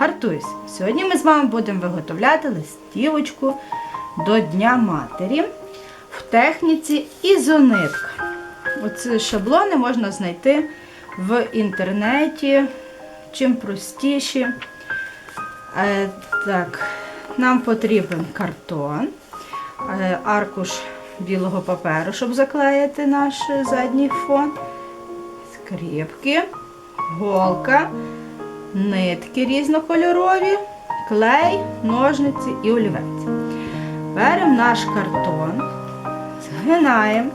Гартуйся! Сьогодні ми з вами будемо виготовляти листівочку до Дня Матері в техніці ізонитка. Оці шаблони можна знайти в інтернеті. Чим простіші. Е, так, нам потрібен картон, е, аркуш білого паперу, щоб заклеїти наш задній фон, скріпки, голка, нитки різнокольорові, клей, ножниці і олівець. Беремо наш картон, згинаємо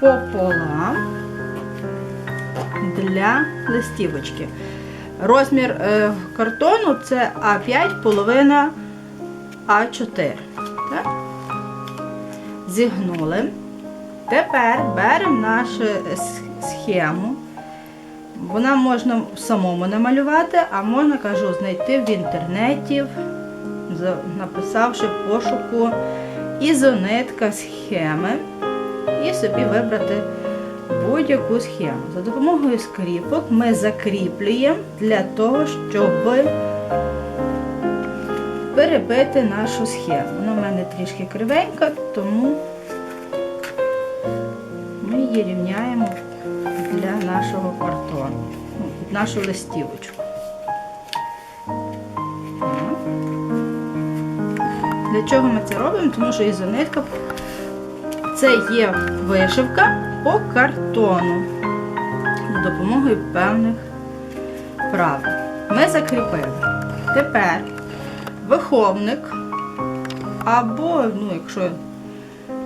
пополам для листівочки. Розмір е, картону це А5, половина А4. Так? Зігнули. Тепер беремо нашу схему. Вона можна самому намалювати, а можна, кажу, знайти в інтернеті, написавши пошуку ізонитка схеми і собі вибрати будь-яку схему. За допомогою скріпок ми закріплюємо для того, щоб перебити нашу схему. Вона в мене трішки кривенька, тому ми її рівняємо нашого картону, ну, нашу листівочку. Для чого ми це робимо? Тому що ізонитка це є вишивка по картону за допомогою певних правил. Ми закріпили. Тепер виховник, або, ну, якщо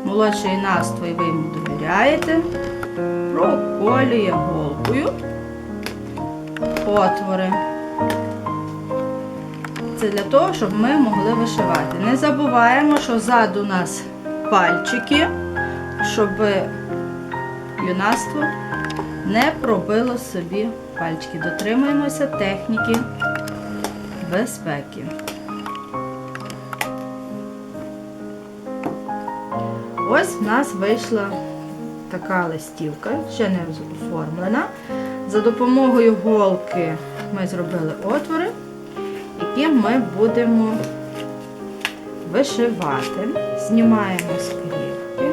молодший і ви йому довіряєте, проколює голкою отвори. Це для того, щоб ми могли вишивати. Не забуваємо, що ззаду у нас пальчики, щоб юнацтво не пробило собі пальчики. Дотримуємося техніки безпеки. Ось в нас вийшла така листівка, ще не оформлена. За допомогою голки ми зробили отвори, які ми будемо вишивати. Знімаємо скріпки,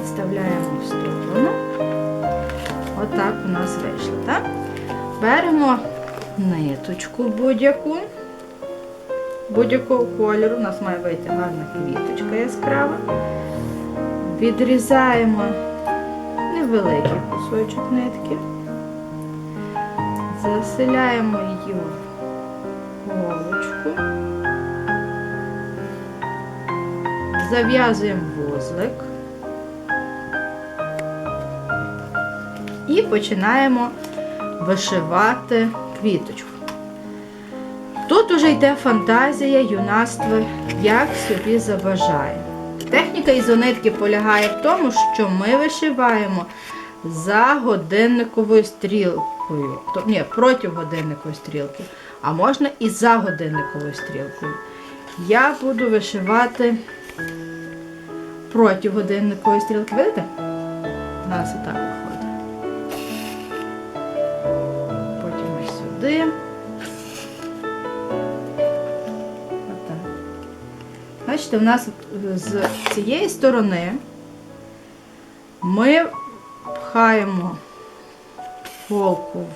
відставляємо в сторону. Отак у нас вийшло. Так? Беремо ниточку будь-яку, будь-якого кольору. У нас має вийти гарна квіточка яскрава. Відрізаємо невеликий кусочок нитки. Заселяємо її в голочку. Зав'язуємо вузлик. І починаємо вишивати квіточку. Тут уже йде фантазія, юнацтво, як собі забажає. Техніка ізонитки полягає в тому, що ми вишиваємо за годинниковою стрілкою. То- Ні, проти годинникової стрілки. А можна і за годинниковою стрілкою. Я буду вишивати проти годинникової стрілки. Видите? У нас і так виходить. Потім ось сюди. Бачите, у нас з цієї сторони ми пхаємо голку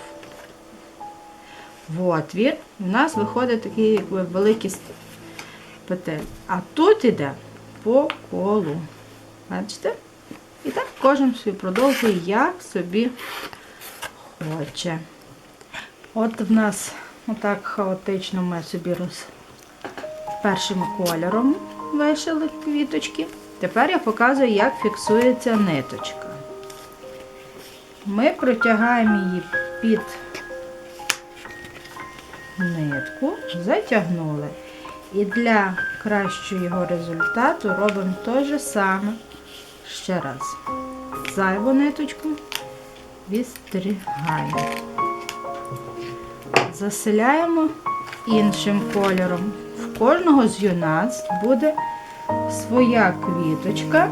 в- отвір. У нас виходить такий якби великий петель. А тут іде по колу. Бачите? І так кожен собі продовжує, як собі хоче. От в нас отак хаотично ми собі роз... першим кольором вишили квіточки. Тепер я показую, як фіксується ниточка. Ми протягаємо її під нитку, затягнули. І для кращого його результату робимо те же саме ще раз. Зайву ниточку відстрігаємо. Заселяємо іншим кольором. Кожного з юнацтв буде своя квіточка,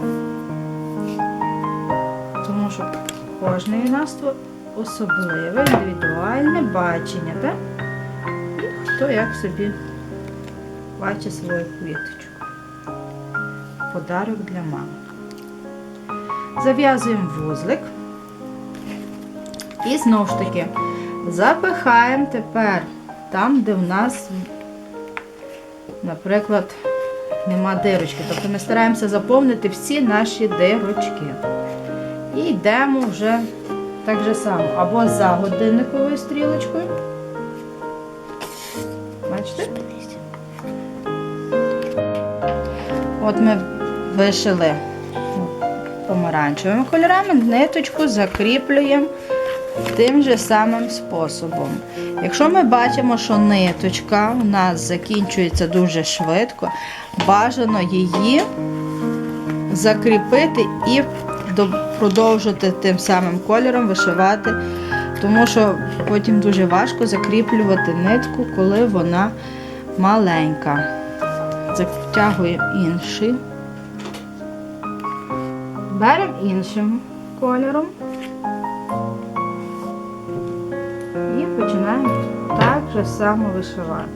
тому що кожне юнацтво особливе, індивідуальне бачення, так? І хто як собі бачить свою квіточку. Подарок для мами. Зав'язуємо вузлик. І знову ж таки запихаємо тепер там, де в нас, наприклад, нема дирочки. Тобто ми стараємося заповнити всі наші дирочки. І йдемо вже так же само, або за годинниковою стрілочкою. Бачите? От ми вишили помаранчевими кольорами, ниточку закріплюємо тим же самим способом. Якщо ми бачимо, що ниточка у нас закінчується дуже швидко, бажано її закріпити і продовжити тим самим кольором вишивати, тому що потім дуже важко закріплювати нитку, коли вона маленька. Затягуємо інший. Беремо іншим кольором починаємо так же само вишивати.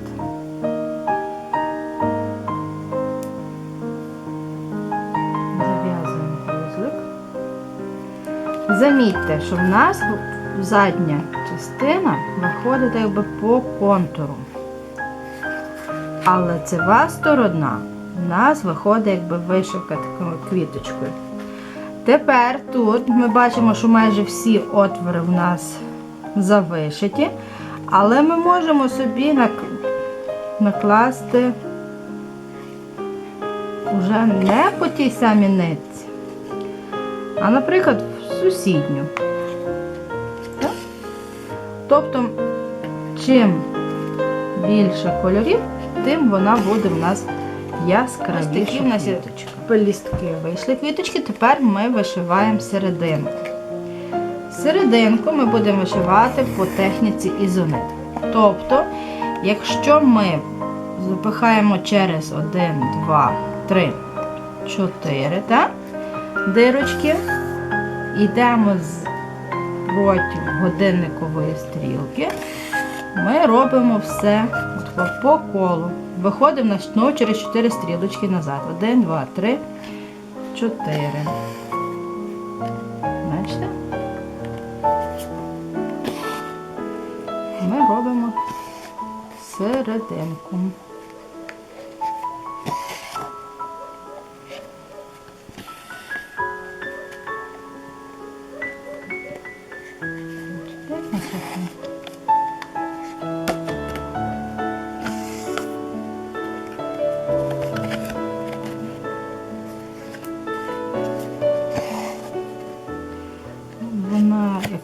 Зав'язуємо вузлик. Замітьте, що в нас задня частина виходить якби по контуру. Але цева сторона у нас виходить якби вишивка такою квіточкою. Тепер тут ми бачимо, що майже всі отвори в нас завишиті, але ми можемо собі накласти вже не по тій самій нитці, а, наприклад, в сусідню. Так? Тобто, чим більше кольорів, тим вона буде в нас яскравіша. Ось такі в нас є пелістки вийшли квіточки, тепер ми вишиваємо серединку. Серединку ми будемо вишивати по техніці ізонит. Тобто, якщо ми запихаємо через 1, 2, 3, 4 так, дирочки, йдемо з проти годинникової стрілки, ми робимо все по колу. Виходимо на знову через 4 стрілочки назад. 1, 2, 3, 4. Бачите? Ми робимо серединку.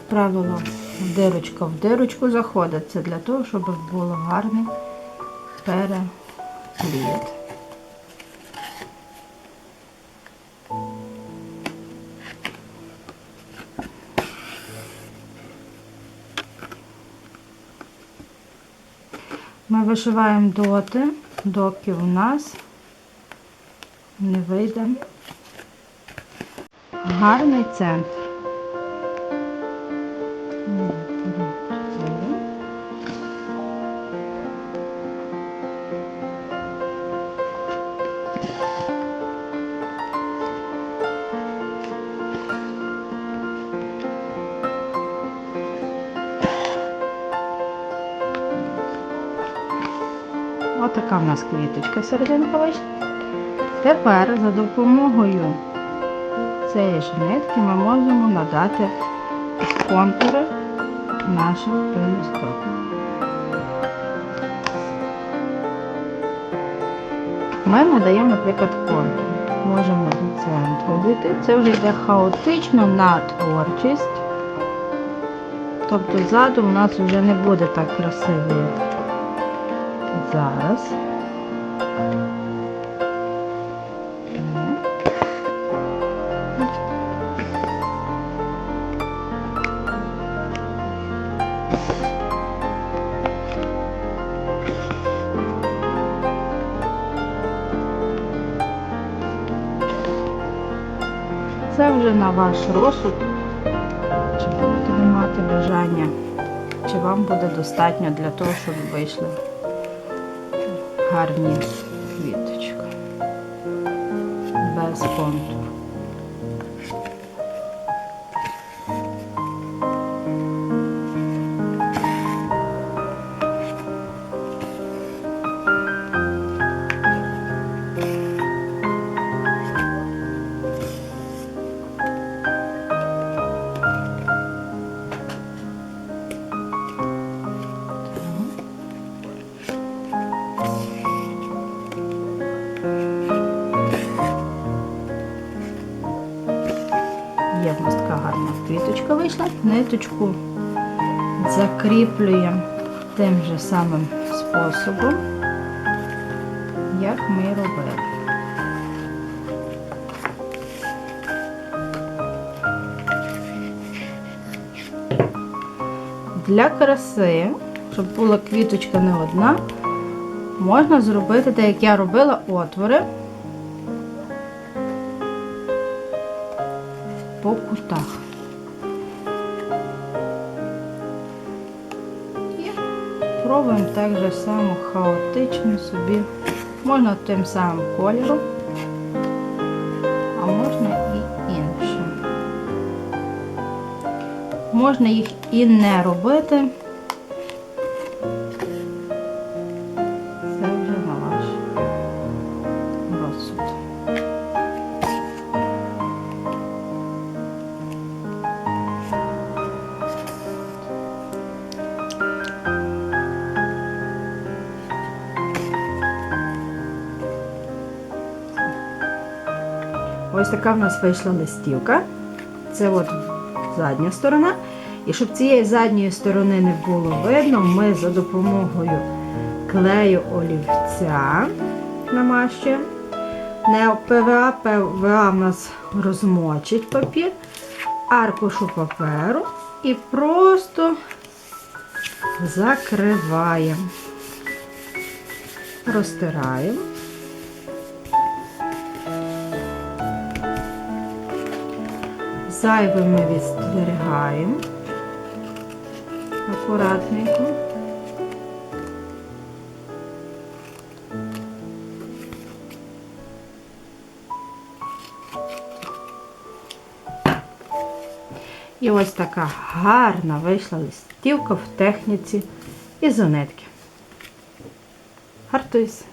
Правило, дирочка в дирочку заходить. Це для того, щоб було гарний перепліт. Ми вишиваємо доти, доки у нас не вийде гарний центр. Отака в нас квіточка серединка вийшла. Тепер за допомогою цієї ж нитки ми можемо надати контури наших пелюсток. Ми надаємо, наприклад, контур. Можемо до центру дійти. Це вже йде хаотично на творчість. Тобто ззаду у нас вже не буде так красиво, зараз. Це вже на ваш розсуд. Чи будете ви мати бажання чи вам буде достатньо для того, щоб вийшли гарні квіточки. Без контуру. Ниточку закріплюємо тим же самим способом, як ми робили. Для краси, щоб була квіточка не одна, можна зробити, так як я робила, отвори пробуємо так же само хаотично собі. Можна тим самим кольором, а можна і іншим. Можна їх і не робити. Ось така в нас вийшла листівка. Це от задня сторона. І щоб цієї задньої сторони не було видно, ми за допомогою клею олівця намащуємо. Не ПВА, ПВА в нас розмочить папір, аркушу паперу і просто закриваємо, розтираємо. Зайве ми відстригаємо акуратненько. І ось така гарна вийшла листівка в техніці ізонетки. Гартуйся!